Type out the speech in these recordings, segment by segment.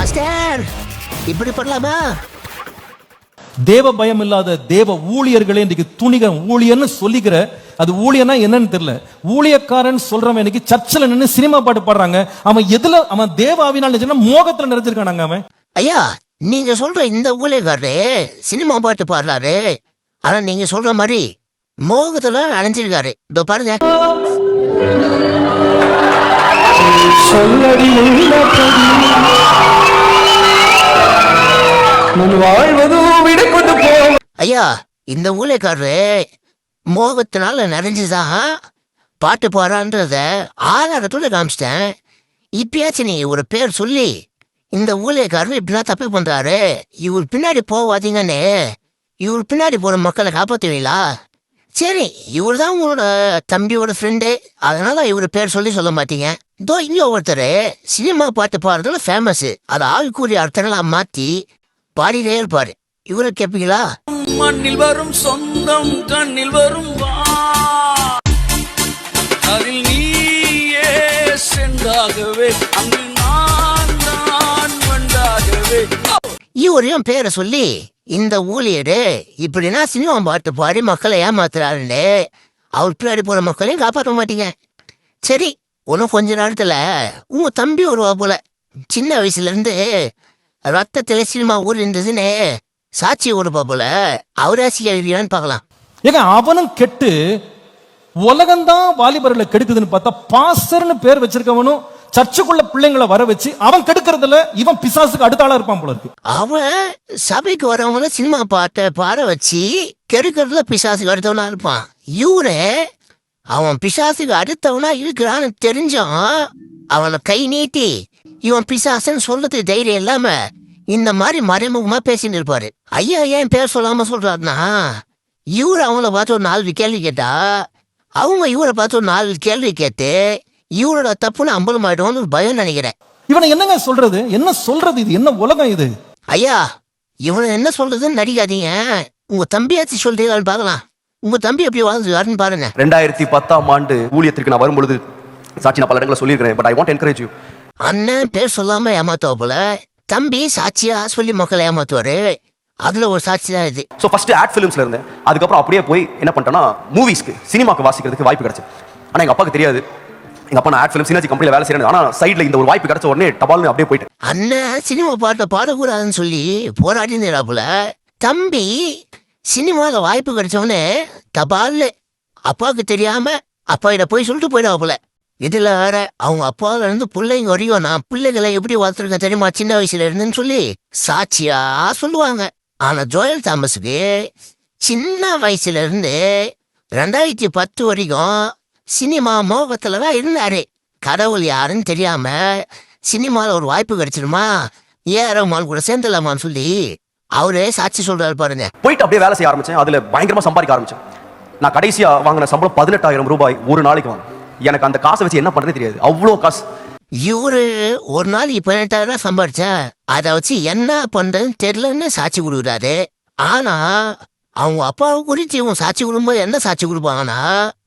Master இப்படி பண்ணலாமா? தேவ பயம் இல்லாத தேவ ஊழியர்களே இன்னைக்கு துணிக ஊழியர்னு சொல்லிக்கிற அது ஊழியனா என்னன்னு தெரியல. ஊழியக்காரன் சொல்றவன் இன்னைக்கு சர்ச்சில் நின்னு சினிமா பாட்டு பாடுறாங்க. அவன் எதுல அவன் தேவ ஆவினால் நினைச்சுன்னா மோகத்துல நிறைஞ்சிருக்கானாங்க அவன். ஐயா நீங்க சொல்ற இந்த ஊழியக்காரரு சினிமா பாட்டு பாடுறாரு. ஆனா நீங்க சொல்ற மாதிரி மோகத்துல அணைஞ்சிருக்காரு. இதோ பாருங்க. சொல்லடி உள்ளபடி வாழ்வதும் கொண்டு போ ஐயா இந்த ஊழியக்காரரு மோகத்தினால நிறைஞ்சுதான் பாட்டு பாடுறான்றத ஆதாரத்தோட காமிச்சிட்டேன். இப்பயாச்சும் நீ ஒரு பேர் சொல்லி இந்த ஊழியக்காரர் இப்படிலாம் தப்பு பண்றாரு. இவர் பின்னாடி போவாதீங்கன்னு இவர் பின்னாடி போற மக்களை காப்பாத்துவீங்களா? சரி இவர் தான் உங்களோட தம்பியோட ஃப்ரெண்டு அதனால இவர் பேர் சொல்லி சொல்ல மாட்டீங்க. இதோ இங்க ஒருத்தர் சினிமா பாட்டு பாடுறதுல ஃபேமஸ் அதை ஆள்கூறிய அர்த்தங்களா மாத்தி பாடிட்டே இருப்பாரு. இவரை கேட்பீங்களா மண்ணில் வரும் சொந்தம் கண்ணில் வரும் அதில் நீயே சென்றாகவே அங்கு நான் நான் வண்டாகவே இவரையும் பேரை சொல்லி இந்த ஊழியரு இப்படின்னா சினிமா பாட்டு பாடி மக்களை ஏமாத்துறாருன்னு. அவர் பின்னாடி போகிற மக்களையும் காப்பாற்ற மாட்டீங்க. சரி ஒன்றும் கொஞ்ச நேரத்தில் உன் தம்பி வருவா போல. சின்ன வயசுலேருந்து ரத்தத்தில் சினிமா ஊர் இருந்ததுன்னு சாட்சி ஓடுப்பா போல. அவராசி எழுதியான்னு பார்க்கலாம். ஏங்க அவனும் கெட்டு உலகம்தான் வாலிபர்களை கெடுக்குதுன்னு பார்த்தா பாஸ்டர்னு பேர் வச்சிருக்கவனும் சர்ச்சுக்குள்ள பிள்ளைங்களை வர வச்சு அவன் கெடுக்கிறதுல இவன் பிசாசுக்கு அடுத்த ஆளா இருப்பான் போல இருக்கு. அவன் சபைக்கு வரவங்கள சினிமா பாட்டை பாட வச்சு கெடுக்கிறதுல பிசாசுக்கு அடுத்தவனா இருப்பான். இவரு அவன் பிசாசுக்கு அடுத்தவனா இருக்கிறான்னு தெரிஞ்சும் அவனை கை நீட்டி இவன் பிசாசுன்னு சொல்றது தைரியம் இல்லாம இந்த மாதிரி மறைமுகமா பேசிட்டு இருப்பாரு. ஐயா ஏன் பேர் சொல்லாம சொல்றாருன்னா இவரு அவங்கள பார்த்து ஒரு நாலு கேள்வி கேட்டா அவங்க இவரை பார்த்து ஒரு நாலு கேள்வி கேட்டு இவரோட தப்புன்னு அம்பலம் ஆயிடும்னு பயம் நினைக்கிறேன். இவனை என்னங்க சொல்றது? என்ன சொல்றது இது? என்ன உலகம் இது? ஐயா இவனை என்ன சொல்றதுன்னு நடிக்காதீங்க. உங்க தம்பியாச்சு சொல்றீங்களான்னு பார்க்கலாம். உங்க தம்பி எப்படி வாழ்ந்துருவாருன்னு பாருங்க. ரெண்டாயிரத்தி பத்தாம் ஆண்டு ஊழியத்திற்கு நான் வரும்பொழுது சாட்சி நான் பல இடங்களில் சொல்லியிருக்கிறேன் but I want encourage you அண்ணன் பேர் சொல்லாம ஏமாத்துவா போல. தம்பி சாட்சியா சொல்லி மக்களை ஏமாத்துவாரு. அதுல ஒரு சாட்சி தான் இது. ஸோ ஃபர்ஸ்ட் ஆட் ஃபிலிம்ஸ்ல இருந்தேன். அதுக்கப்புறம் அப்படியே போய் என்ன பண்ணிட்டேன்னா மூவிஸ்க்கு சினிமாக்கு வாசிக்கிறதுக்கு வாய்ப்பு கிடைச்சு ஆனால் எங்கள் அப்பாவுக்கு தெரியாது. எங்க அப்பா நான் ஆட் ஃபிலிம் சினாஜி கம்பெனியில் வேலை செய்யறேன் ஆனால் சைடில் இந்த ஒரு வாய்ப்பு கிடைச்ச உடனே டபால்னு அப்படியே போயிட்டேன் அண்ணன் சினிமா பாட்டை பாடக்கூடாதுன்னு சொல்லி போராடி போல. தம்பி சினிமாவில் வாய்ப்பு கிடைச்சவனே தபால்னு அப்பாவுக்கு தெரியாம அப்பா கிட்ட போய் சொல்லிட்டு போயிடாப்புல இதில் வேற அவங்க அப்பாவில இருந்து பிள்ளைங்க வரையும் நான் பிள்ளைகளை எப்படி வளர்த்துருக்கேன் தெரியுமா? சின்ன வயசுல இருந்துன்னு சொல்லி சாட்சியா சொல்லுவாங்க. ஆனா ஜோயல் தாமஸுக்கு சின்ன வயசுல இருந்து ரெண்டாயிரத்தி பத்து வரைக்கும் சினிமா மோகத்துல தான் இருந்தாரு. கடவுள் யாருன்னு தெரியாம சினிமாவில் ஒரு வாய்ப்பு கிடைச்சிருமா? ஏ கூட சேர்ந்துடலாமான்னு சொல்லி அவரே சாட்சி சொல்றாரு பாருங்க. போயிட்டு அப்படியே வேலை செய்ய ஆரம்பிச்சேன். அதில் பயங்கரமாக சம்பாதிக்க ஆரம்பிச்சேன். நான் கடைசியாக வாங்கின சம்பளம் பதினெட்டாயிரம் ரூபாய் ஒரு நாளைக்கு வாங்க எனக்கு அந்த காசை வச்சு என்ன பண்ணுறதே தெரியாது. அவ்வளோ காசு. இவரு ஒரு நாள் பதினெட்டாயிரம் ரூபாய் சம்பாரிச்சா அதை வச்சு என்ன பண்றதுன்னு தெரியலன்னு சாட்சி கொடுக்குறாரு. ஆனா அவங்க அப்பாவை குறித்து இவங்க சாட்சி கொடுக்கும்போது என்ன சாட்சி கொடுப்பாங்கன்னா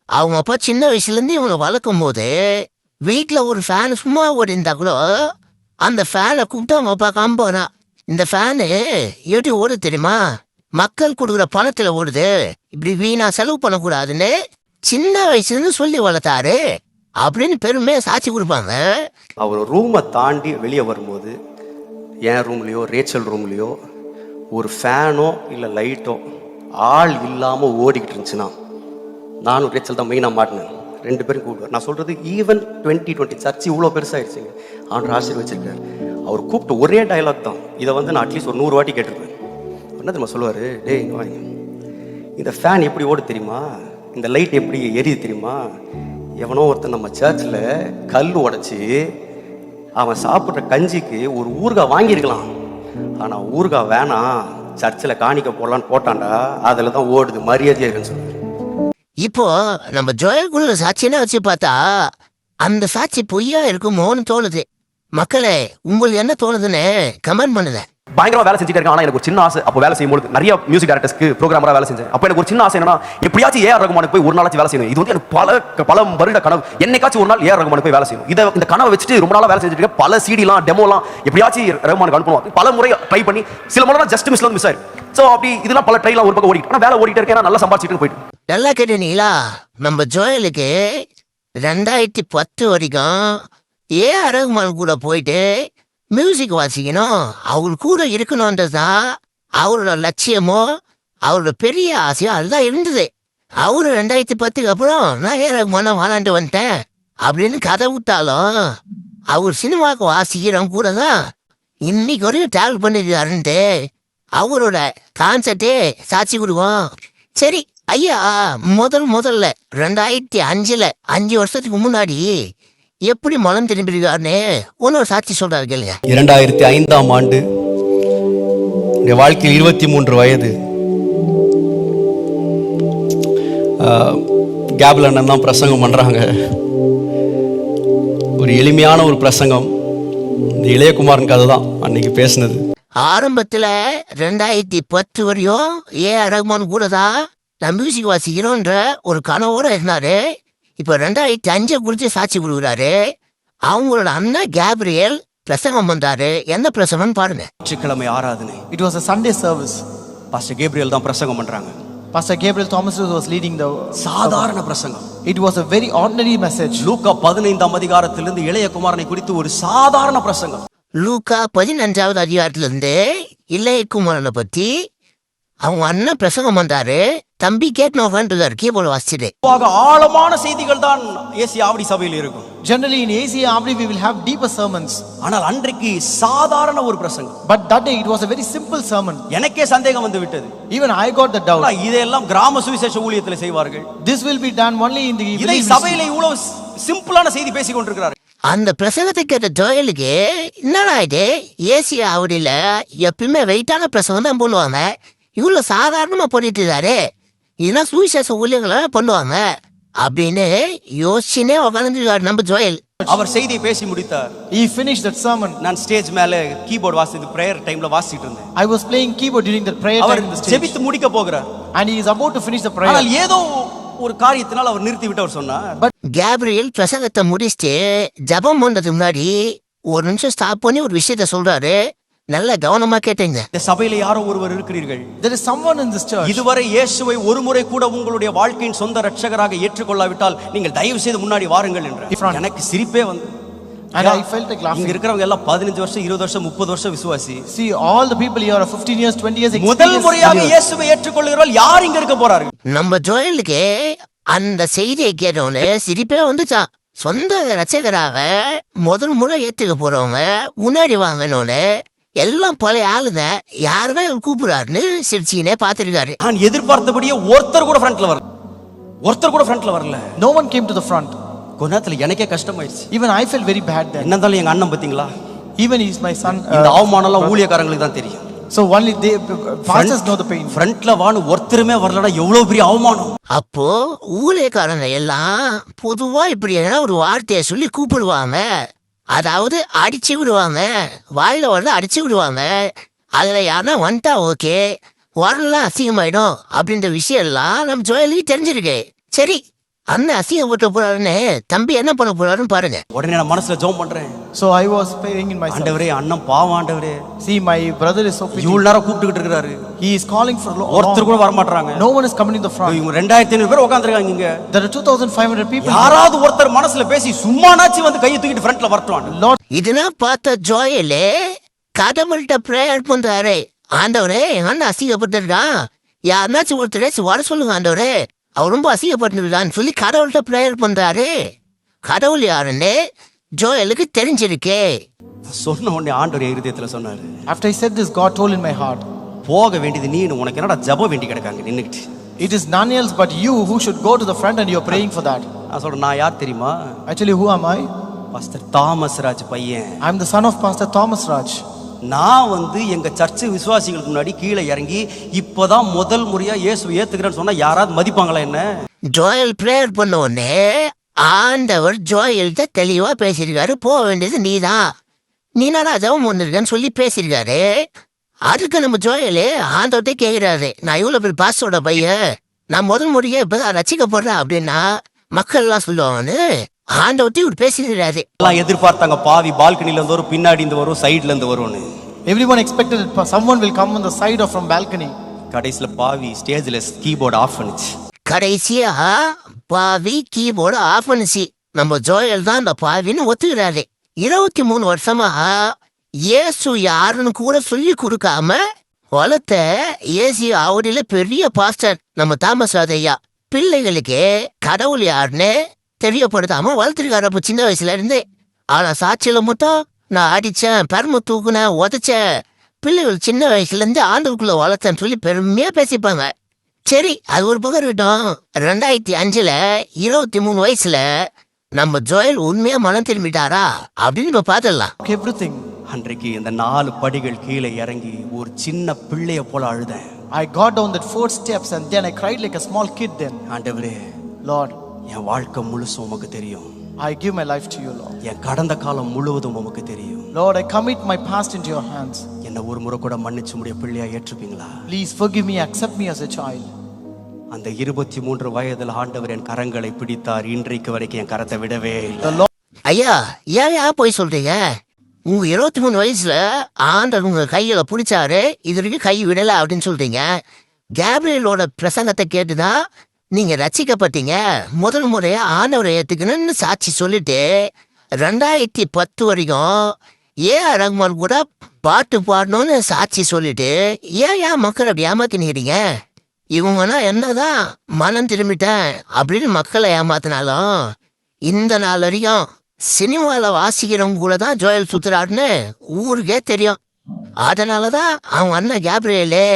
அவங்க அப்பா சின்ன வயசுலேருந்து இவங்க வளர்க்கும் போது வீட்டில் ஒரு ஃபேன் சும்மா ஓடிந்தா கூட அந்த ஃபேனை கூப்பிட்டு அவங்க அப்பா காம்போனா இந்த ஃபேனு எப்படி ஓடுது தெரியுமா? மக்கள் கொடுக்குற பணத்தில் ஓடுது. இப்படி வீணா செலவு பண்ணக்கூடாதுன்னு சின்ன வயசுலேருந்து சொல்லி வளர்த்தாரு அப்படின்னு பெருமையாக சாட்சி கொடுப்பாங்க. அவர் ரூமை தாண்டி வெளியே வரும்போது என் ரூம்லேயோ ரேச்சல் ரூம்லேயோ ஒரு ஃபேனோ இல்லை லைட்டோ ஆள் இல்லாமல் ஓடிக்கிட்டு இருந்துச்சுன்னா நானும் ரேச்சல் தான் மெயினாக மாட்டினேன். ரெண்டு பேரும் கூப்பிடுவார். நான் சொல்கிறது ஈவன் டுவெண்ட்டி டுவெண்ட்டி சர்ச் இவ்வளோ பெருசாகிடுச்சிங்க ஆண்டு ஆசீர்வச்சிருக்கார். அவர் கூப்பிட்டு ஒரே டயலாக் தான். இதை வந்து நான் அட்லீஸ்ட் ஒரு நூறு வாட்டி கேட்டிருப்பேன். என்ன தெரியுமா சொல்லுவார்? டேய் வாங்க இந்த ஃபேன் எப்படி ஓடு தெரியுமா? இந்த லைட் எப்படி எரியுது தெரியுமா? எவனோ ஒருத்தன் நம்ம சர்ச்சில் கல் உடச்சி அவன் சாப்பிட்ற கஞ்சிக்கு ஒரு ஊறுகாய் வாங்கியிருக்கலாம். ஆனால் ஊறுகாய் வேணாம். சர்ச்சில் காணிக்க போடலான்னு போட்டான்டா. அதில் தான் ஓடுது. மரியாதையாக இருக்குன்னு சொல்லுவார். இப்போ நம்ம ஜோயல் குரு சாட்சியெல்லாம் வச்சு பார்த்தா அந்த சாட்சி பொய்யா இருக்குமோன்னு தோணுது. மக்களே உங்களுக்கு என்ன தோணுதுன்னு கமெண்ட் பண்ணுங்க. பயங்கரமா வேலை செஞ்சுட்டு இருக்கேன். ஆனா எனக்கு ஒரு சின்ன ஆசை. அப்போ வேலை செய்யும்போது நிறைய மியூசிக் டேரக்டர்ஸ்க்கு ப்ரோக்ராமரா வேலை செஞ்சேன். அப்போ எனக்கு ஒரு சின்ன ஆசை என்னன்னா எப்படியாச்சும் ஏஆர் ரகுமானுக்கு போய் ஒரு நாளாச்சும் வேலை செய்யணும். இது வந்து எனக்கு பல பல வருட கனவு. என்னைக்காச்சும் ஒரு நாள் ஏஆர் ரகுமானுக்கு போய் வேலை செய்யணும். இதை இந்த கனவை வச்சுட்டு ரொம்ப நாளாக வேலை செஞ்சுட்டு இருக்கேன் பல சிடிலாம் டெமோலாம் எப்படியாச்சும் ரகுமானுக்கு அனுப்பணும். பல முறை ட்ரை பண்ணி சில முறை ஜஸ்ட் மிஸ்ல வந்து மிஸ் ஆயிடும் ஸோ அப்படி இதெல்லாம் பல ட்ரைலாம் ஒரு பக்கம் ஓடிட்டு ஆனால் வேலை ஓடிட்டு இருக்கேன். நல்லா சம்பாதிச்சிட்டு போயிட்டு. நல்லா கேட்டீங்களா நம்ம ஜோயலுக்கு ரெண்டாயிரத்தி பத்து வரைக்கும் ஏ. ரகுமான் கூட போயிட்டு மியூசிக் வாசிக்கணும். அவர் கூட இருக்கணும்ன்றதுதான் அவரோட லட்சியமோ அவரோட பெரிய ஆசையோ அதுதான் இருந்தது. அவரு ரெண்டாயிரத்தி பத்துக்கு அப்புறம் நான் ஏ. ரகுமான வாழாண்டு வந்துட்டேன் அப்படின்னு கதை விட்டாலும் அவர் சினிமாவுக்கு வாசிக்கிறவங்க கூட தான் இன்னைக்கு வரையும் டிராவல் பண்ணிருக்காருன்ட்டு அவரோட கான்செர்ட்டே சாட்சி கொடுவோம் சரி ஐயா முதல் முதல்ல ரெண்டாயிரத்தி அஞ்சுல அஞ்சு வருஷத்துக்கு முன்னாடி எப்படி மனம் திரும்பிருக்காருன்னு ஒன்னொரு சாட்சி சொல்றாரு கேளுங்க. இரண்டாயிரத்தி ஐந்தாம் ஆண்டு என் வாழ்க்கையில் இருபத்தி மூன்று வயது. கேபிள் அண்ணன் தான் பிரசங்கம் பண்ணுறாங்க ஒரு எளிமையான ஒரு பிரசங்கம். இந்த இளையகுமாரன் கதை தான் அன்னைக்கு பேசினது. ஆரம்பத்துல ரெண்டாயிரத்தி பத்து வரையும் ஏ ரகுமான் கூட தான் நான் மியூசிக் வாசிக்கிறோன்ற ஒரு கனவோட இருந்தாரு. இப்ப ரெண்டாயிரத்தி அஞ்சை குறித்து சாட்சி கொடுக்குறாரு. அவங்களோட அண்ணன் கேப்ரியல் பிரசங்கம் பண்றாரு. என்ன பிரசங்கம்னு பாருங்க. ஞாயிற்றுக்கிழமை ஆராதனை. It was a Sunday service. Pastor Gabriel தான் பிரசங்கம் பண்ணுறாங்க Pastor Gabriel Thomas was leading the. சாதாரண பிரசங்கம். It was a very ordinary message. லூக்கா பதினைந்தாம் அதிகாரத்திலிருந்து இளையகுமாரனை குறித்து ஒரு சாதாரண பிரசங்கம். லூக்கா பதினஞ்சாவது அதிகாரத்திலிருந்து இளையகுமாரனை பத்தி அவங்க அண்ணன் பிரசங்கம் பண்றாரு தம்பி கேட்னோவன்றார் கீபோர்டு வாசிச்சுட்டு பொதுவாக ஆழமான செய்திகள் தான் ஏசி ஆவடி சபையில் இருக்கும் Generally, in ACA Abri, we will have deeper sermons. ஆனால் அன்றைக்கு சாதாரண ஒரு பிரசங்கம் But that day, it was a very simple sermon. எனக்கே சந்தேகம் வந்து விட்டது Even I got the doubt. ஆனா, இதையெல்லாம் கிராம சுவிசேஷ ஊழியத்தில் செய்வார்கள் This will be done only in the. இதை. சபையில இவ்வளவு சிம்பிளான செய்தி பேசிக் கொண்டிருக்கிறார் அந்த பிரசங்கத்தை கேட்ட ஜோயலுக்கு என்னடா இது ஏசி ஆவடியில எப்பயுமே வெயிட்டான பிரசங்கம் தான் பண்ணுவாங்க இவ்வளவு சாதாரணமா பண்ணிட்டு இருக்காரு. இதெல்லாம் சுவிசேஷ ஊழியர்களை பண்ணுவாங்க? அப்படின்னு யோசிச்சுனே உட்காந்துருக்காரு நம்ம ஜோயல். அவர் செய்தியை பேசி முடித்தார். He finished that sermon. நான் ஸ்டேஜ் மேல கீபோர்டு வாசித்து பிரேயர் டைம்ல வாசிட்டு இருந்தேன். I was playing keyboard during the prayer அவர். ஜெபித்து முடிக்க போகிறார். And he is about to finish the ஆனால் prayer. ஏதோ ஒரு காரியத்தினால் அவர் நிறுத்தி விட்டு அவர் சொன்னார். கேப்ரியல் பிரசங்கத்தை முடிச்சுட்டு ஜபம் பண்றதுக்கு முன்னாடி ஒரு நிமிஷம் ஸ்டாப் பண்ணி ஒரு விஷயத்த சொல்றாரு. நல்லா கவனமா கேட்டீங்க இந்த சபையில யாரோ ஒருவர் இருக்கிறீர்கள் There is someone in this church. இதுவரை இயேசுவை ஒரு முறை கூட உங்களுடைய வாழ்க்கையின் சொந்த ரட்சகராக ஏற்றுக்கொள்ளாவிட்டால் நீங்கள் தயவு செய்து முன்னாடி வாருங்கள் என்று. எனக்கு சிரிப்பே வந்து And I felt like laughing. இங்க இருக்கிறவங்க எல்லாம் பதினஞ்சு வருஷம் இருபது வருஷம் முப்பது வருஷம் விசுவாசி See, all the people here are 15 years, 20 years முதல். முறையாக இயேசுவை ஏற்றுக்கொள்கிறவர்கள் யார் இங்க இருக்க போறார்கள் நம்ம ஜோயலுக்கு அந்த செய்தியை கேட்டவொடனே சிரிப்பே வந்துச்சான் சொந்த ரசிகராக முதல் முறை ஏத்துக்க போறவங்க முன்னாடி வாங்கணும்னு எல்லாம் பழைய ஆளுங்க. யாருமே கூப்பிடுறாருன்னு சிரிச்சினே பார்த்துருக்காரு. நான் எதிர்பார்த்தபடியே ஒருத்தர் கூட ஃப்ரண்ட்ல வரல. ஒருத்தர் கூட ஃப்ரண்ட்ல வரல. No one came to the front. கொஞ்ச நேரத்துல எனக்கே கஷ்டமாயிடுச்சு Even I felt very bad then. என்ன இருந்தாலும் எங்க அண்ணன் பாத்தீங்களா? Even he is my son. இந்த uh, அவமானம் எல்லாம் ஊழியக்காரங்களுக்கு தான் தெரியும். So only they, pastors know the pain. ஃப்ரண்ட்ல வான்னு ஒருத்தருமே வரலடா எவ்வளவு பெரிய அவமானம். அப்போ ஊழியக்காரங்க எல்லாம் பொதுவா இப்படி எதனா ஒரு வார்த்தையை சொல்லி கூப்பிடுவாங்க. அதாவது அடிச்சு விடுவாங்க. வாயில வந்து அடிச்சு விடுவாங்க. அதுல யாருன்னா வந்துட்டா ஓகே உரம்லாம் அசிங்கமாயிடும் அப்படின்ற விஷயம் எல்லாம் நம்ம ஜோயலுக்கு தெரிஞ்சிருக்கு. சரி அண்ணன் அசிங்கப்பட்டு போறாருன்னு தம்பி என்ன பண்ண போறாருன்னு பாருங்க உடனே நான் மனசுல ஜெபம் பண்றேன் So I was praying in myself. ஆண்டவரே அண்ணன் பாவம் ஆண்டவரே See, my brother is so pity. இவ்வளவு நேரம் கூப்பிட்டுக்கிட்டு இருக்கிறாரு He is calling for ஒருத்தர் கூட. வர மாட்டாங்க No one is coming in the front. இவங்க ரெண்டாயிரத்தி ஐநூறு பேர் உட்காந்துருக்காங்க இங்க There are 2,500 people. யாராவது ஒருத்தர் மனசுல பேசி சும்மானாச்சும் வந்து கையை தூக்கிட்டு ஃப்ரண்ட்ல வரட்டும் Lord, இதெல்லாம் பார்த்த ஜோயலு கடவுள்கிட்ட ப்ரேயர் பண்றாரு ஆண்டவரே எங்க அண்ணன் அசிங்கப்பட்டுருக்கான் யாருனாச்சும் ஒருத்தர் வர சொல்லுங்க ஆண்டவரே அவர் ரொம்ப அசிங்கப்பட்டுருக்கான்னு சொல்லி கடவுள்கிட்ட ப்ரேயர் பண்றாரு. கடவுள் யாருன்னு ஜோயலுக்கு தெரிஞ்சிருக்கே. சொன்ன உடனே ஆண்டவர் என் இருதயத்துல சொன்னாரு. After I said this, God told in my heart, போக வேண்டியது நீ உனக்கு என்னடா ஜபம் வேண்டி கிடக்காங்க? நின்னுக்கிட்டு. It is none else but you who should go to the front and you're praying for that. நான் சொல்றேன் நான் யார் தெரியுமா? Actually, who am I? Pastor Thomas Raj பையன். I'm the son of Pastor Thomas Raj. நான் வந்து எங்கள் church விசுவாசிகளுக்கு முன்னாடி கீழே இறங்கி இப்போதான் முதல் முறையாக இயேசு ஏற்றுக்கிறேன்னு சொன்னால் யாராவது மதிப்பாங்களா என்ன? ஜோயல் ப்ரேயர் பண்ண உடனே ஆண்டவர் ஜோயல்கிட்ட தெளிவாக பேசியிருக்காரு. போக வேண்டியது நீ தான் நீ நான் ஜெபம் பண்ணிருக்கேன்னு சொல்லி பேசியிருக்காரு. அதுக்கு நம்ம ஜோயலு ஆண்டவர்கிட்ட கேட்குறாரு நான் இவ்வளோ பேர் பாஸோட பையன். நான் முதல் முறையே இப்பதான் ரசிக்கப்படுறேன் அப்படின்னா மக்கள் எல்லாம் சொல்லுவாங்கன்னு. ஆண்டவர்கிட்ட இவர் பேசிடுறாரு எல்லாம் எதிர்பார்த்தாங்க. பாவி பால்கனில இருந்து வரும் பின்னாடி இருந்து வரும் சைடுல இருந்து வரும்னு. Everyone expected that someone will come on the side or from balcony. கடைசியில பாவி ஸ்டேஜ்ல கீபோர்டு ஆஃப் பண்ணுச்சு. கடைசியா பாவி கீபோர்டு ஆஃப் பண்ணுச்சு. நம்ம ஜோயல் தான் அந்த பாவின்னு ஒத்துக்கிறாரு. இருபத்தி மூணு வருஷமா இயேசு யாருன்னு கூட சொல்லி கொடுக்காம வளர்த்த ஏசி அவரில பெரிய பாஸ்டர் நம்ம தாமஸ் ஐயா பிள்ளைகளுக்கு கடவுள் யாருன்னு தெரியப்படுத்தாம வளர்த்துருக்காரு அப்ப சின்ன வயசுல இருந்து. ஆனா சாட்சியில மட்டும் நான் அடிச்சேன் பெருமை தூக்குனேன் உதைச்சேன். பிள்ளைகள் சின்ன வயசுல இருந்து ஆண்டுக்குள்ள வளர்த்தேன்னு சொல்லி பெருமையா பேசிப்பாங்க. சரி அது ஒரு பக்கம் இருக்கட்டும் ரெண்டாயிரத்தி அஞ்சுல இருபத்தி மூணு வயசுல நம்ம ஜோயல் உண்மையா மனம் திரும்பிட்டாரா அப்படின்னு இப்ப பாத்துடலாம் Everything. அன்றைக்கு இந்த நாலு படிகள் கீழே இறங்கி ஒரு சின்ன பிள்ளைய போல அழுதேன். I got down that four steps and then I cried like a small kid then. ஆண்டவரே. Lord, என் வாழ்க்கை முழுசும் உமக்கு தெரியும். I give my life to you, Lord. என் கடந்த காலம் முழுவதும் உமக்கு தெரியும். Lord, I commit my past into your hands. என்ன ஒரு முறை கூட மன்னிச்சு முடிய பிள்ளையா ஏற்றுப்பீங்களா? Please forgive me, accept me as a child. அந்த இருபத்தி மூன்று வயதில் ஆண்டவர் என் கரங்களை பிடித்தார். இன்றைக்கு வரைக்கும் என் கரத்தை விடவே இல்லை. The Lord ஐயா ஏன் ஏன் போய் சொல்றீங்க? உங்க இருபத்தி மூணு வயசுல ஆண்டர் உங்க கையில பிடிச்சாரு இது வரைக்கும் கை விடல அப்படின்னு சொல்றீங்க. கேப்ரியலோட பிரசங்கத்தை கேட்டுதான் நீங்க ரசிக்கப்பட்டீங்க. முதல் முறையா ஆனவரை ஏத்துக்கணும்னு சாட்சி சொல்லிட்டு ரெண்டாயிரத்தி பத்து வரைக்கும் ஏ ரகுமான் ரஹ்மான் கூட பாட்டு பாடணும்னு சாட்சி சொல்லிட்டு ஏன் ஏன் மக்கள் அப்படி ஏமாத்தினீங்க? இவங்கன்னா என்னதான் மனம் திரும்பிட்டேன் அப்படின்னு மக்களை ஏமாத்தினாலும் இந்த நாள் வரைக்கும் சினிமாவில் வாசிக்கிறவங்க கூட தான் ஜோயல் சுத்துறாருன்னு ஊருக்கே தெரியும். அதனால தான் அவன் அண்ணன் கேப்ரியலே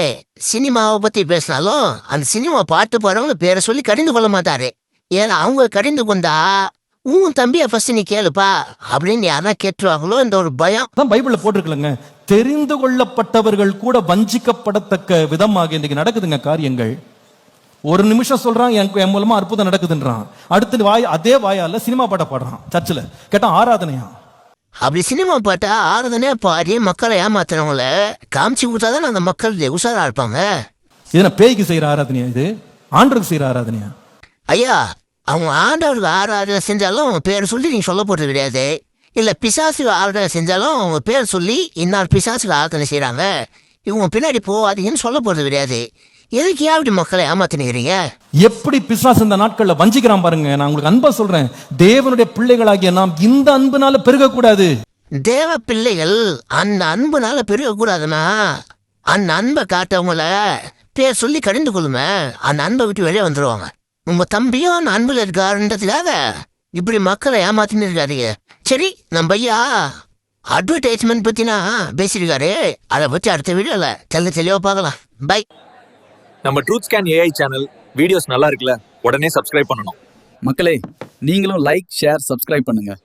சினிமாவை பற்றி பேசினாலும் அந்த சினிமா பாட்டு போகிறவங்க பேரை சொல்லி கடிந்து கொள்ள மாட்டாரு. ஏன்னா அவங்க கடிந்து கொண்டா உன் தம்பியை ஃபர்ஸ்ட் நீ கேளுப்பா அப்படின்னு யாரா கேட்டுருவாங்களோ இந்த ஒரு பயம். தான் பைபிள்ல போட்டிருக்கலங்க. தெரிந்து கொள்ளப்பட்டவர்கள் கூட வஞ்சிக்கப்படத்தக்க விதமாக இன்னைக்கு நடக்குதுங்க காரியங்கள். ஒரு நிமிஷம் சொல்றான் என் என் மூலமா அற்புதம் நடக்குதுன்றான். அடுத்து வாய் அதே வாயால சினிமா பாட்ட பாடுறான் சர்ச்சில். கேட்டால் ஆராதனையா? அப்படி சினிமா பாட்டா ஆறுதனே பாடி மக்களை ஏமாத்துறவங்கள காமிச்சு கொடுத்தாதான் அந்த மக்கள் உஷாரா இருப்பாங்க. இதுனா பேய்க்கு செய்யற ஆராதனையா இது? ஆண்டருக்கு செய்யற ஆராதனையா? ஐயா அவங்க ஆண்டவருக்கு ஆராதனை செஞ்சாலும் அவங்க பேர் சொல்லி நீங்க சொல்ல போறது கிடையாது. இல்ல பிசாசுக்கு ஆராதனை செஞ்சாலும் அவங்க பேர் சொல்லி இன்னார் பிசாசுக்கு ஆராதனை செய்றாங்க. இவங்க பின்னாடி போகாதீங்கன்னு சொல்ல போறது கிடையாது. எதுக்கு ஏன் அப்படி மக்களை ஏமாத்தினுக்கிறீங்க? எப்படி பிசாசு இந்த நாட்கள்ல வஞ்சிக்கிறான் பாருங்க. நான் உங்களுக்கு அன்பா சொல்றேன். தேவனுடைய பிள்ளைகளாகிய நாம் இந்த அன்புனால பெருகக்கூடாது. தேவ பிள்ளைகள் அந்த அன்புனால பெருகக்கூடாதுன்னா அந்த அன்பை காட்டவங்கள பேர் சொல்லி கடிந்து கொள்ளுமே. அந்த அன்பை விட்டு வெளியே வந்துருவாங்க. உங்க தம்பியும் அந்த அன்புல இருக்காருன்றதுக்காக இப்படி மக்களை ஏமாத்தின்னு இருக்காருங்க சரி நம்ம ஐயா அட்வர்டைஸ்மெண்ட் பத்தினா பேசியிருக்காரு. அதை பத்தி அடுத்த வீடியோல தெல்ல தெளிவா பார்க்கலாம். பை நம்ம truth scan AI channel videos நல்லா இருக்குல்ல? உடனே சப்ஸ்கிரைப் பண்ணணும். மக்களே நீங்களும் லைக் ஷேர் சப்ஸ்கிரைப் பண்ணுங்கள்